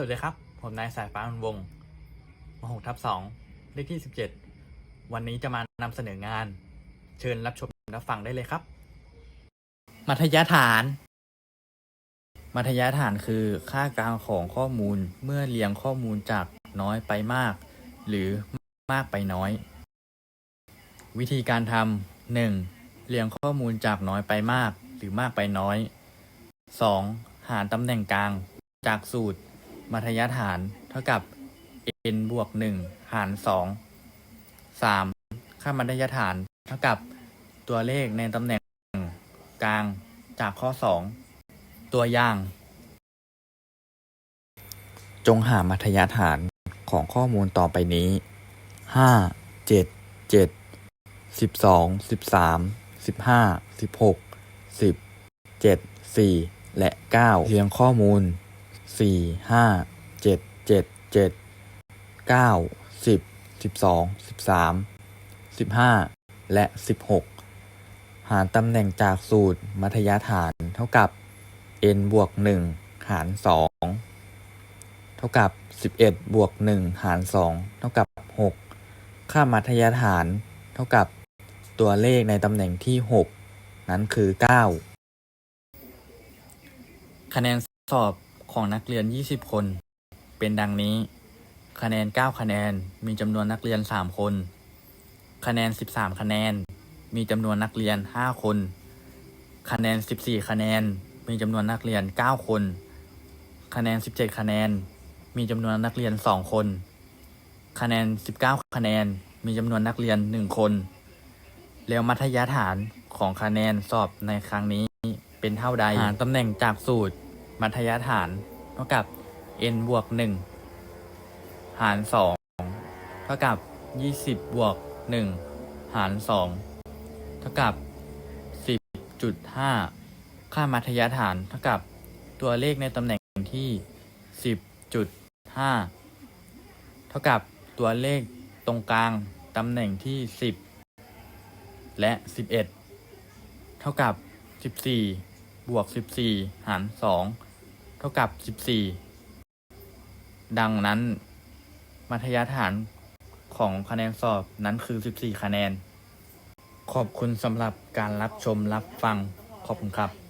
สวัสดีครับ ผมนายสายฟ้ามันวงศ์มหกทับสองเลขที่สิบเจ็ดวันนี้จะมานำเสนองาน เชิญรับชมรับฟังได้เลยครับ มัธยฐาน มัธยฐานคือค่ากลางของข้อมูลเมื่อเรียงข้อมูลจากน้อยไปมาก หรือมากไปน้อย วิธีการทำหนึ่งเรียงข้อมูลจากน้อยไปมาก หรือมากไปน้อย 2. หารตำแหน่งกลางจากสูตร มัธยฐานเท่ากับ n บวก1หาร2 3. ค่ามัธยฐานเท่ากับตัวเลขในตำแหน่งกลางจากข้อ 2 ตัวอย่าง จงหามัธยฐานของข้อมูลต่อไปนี้ 5 7 7 12 13 15 16 10 7 4 และ 9 เรียงข้อมูล สี่ห้าเจ็ดเจ็ดเจ็ดเก้าสิบสิบสองสิบสามสิบห้าและสิบหกหารตำแหน่งจากสูตรมัธยฐานเท่ากับ n บวกหนึ่งหารสองเท่ากับสิบเอ็ดบวกหนึ่งหารสองเท่ากับหกค่ามัธยฐานเท่ากับตัวเลขในตำแหน่งที่หกนั้นคือเก้าคะแนนสอบ ของนักเรียน 20 คน เป็นดังนี้ คะแนน 9 คะแนน มีจำนวนนักเรียน 3 คน คะแนน 13 คะแนน มีจำนวนนักเรียน 5 คน คะแนน 14 คะแนน มีจำนวนนักเรียน 9 คน คะแนน 17 คะแนน มีจำนวนนักเรียน 2 คน คะแนน 19 คะแนน มีจำนวนนักเรียน 1 คน แล้วมัธยฐานของคะแนนสอบในครั้งนี้เป็นเท่าใดหารตำแหน่งจากสูตร มัธยฐานเท่ากับ n บวก1หาร 2 เท่ากับ 20 บวก 1 หาร 2 เท่ากับ 10.5 ค่ามัธยฐานเท่ากับตัวเลขในตำแหน่งที่ 10.5 เท่ากับตัวเลขตรงกลางตำแหน่งที่ 10 และ 11 เท่ากับ 14 บวก 14 หาร 2 เท่ากับ 14 ดังนั้น มัธยฐานของคะแนนสอบนั้นคือ 14 คะแนน ขอบคุณสำหรับการรับชมรับฟัง ขอบคุณครับ